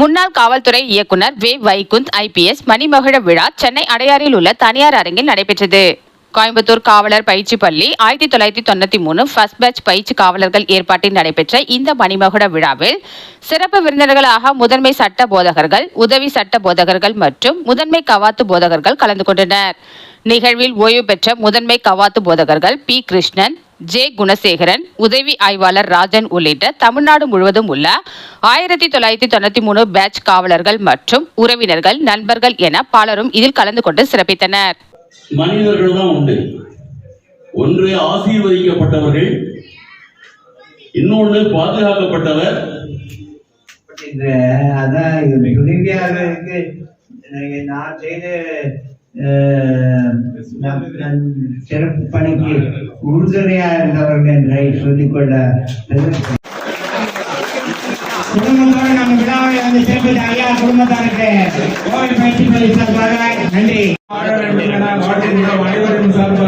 முன்னாள் காவல்துறை இயக்குனர் வே. வைகுந்த் ஐபிஎஸ் மணிமகுட விழா சென்னை அடையாறில் உள்ள தனியார் அரங்கில் நடைபெற்றது. கோயம்புத்தூர் காவலர் பயிற்சி பள்ளி ஆயிரத்தி தொள்ளாயிரத்தி தொண்ணூத்தி மூணு ஃபர்ஸ்ட் பேட்ச் பயிற்சி காவலர்கள் ஏற்பாட்டில் நடைபெற்ற இந்த மணிமகுட விழாவில் சிறப்பு விருந்தினர்களாக முதன்மை சட்ட போதகர்கள் உதவி சட்ட போதகர்கள் மற்றும் முதன்மை கவாத்து போதகர்கள் கலந்து கொண்டனர். நிகழ்வில் ஓய்வு பெற்ற முதன்மை கவாத்து போதகர்கள் பி. கிருஷ்ணன் ஜே குணசேகரன் உதவி ஆய்வாளர் ராஜன் உள்ளிட்ட தமிழ்நாடு முழுவதும் உள்ள ஆயிரத்தி தொள்ளாயிரத்தி தொண்ணூத்தி மூணு பேட்ச் காவலர்கள் மற்றும் உறவினர்கள் நண்பர்கள் என பலரும் இதில் கலந்து கொண்டு சிறப்பித்தனர். மனிதர்கள் தான் உண்டு. ஒன்று ஆசீர்வதிக்கப்பட்டவர்கள் இன்னொன்று பாதுகாக்கப்பட்டவர். இந்த அதான் நான் செய்த சிறப்பு பணிக்கு உறுதுணையா இருந்தவர்கள் என்று சொல்லிக்கொள்ள பெருமை- குடும்பத்தோடு நம்ம விழாவை வந்து சேர்ப்பது ஐயா குடும்பத்தாருக்கு கோவில் பயிற்சி பள்ளி சார்பாக நன்றி அனைவரும் சார்பாக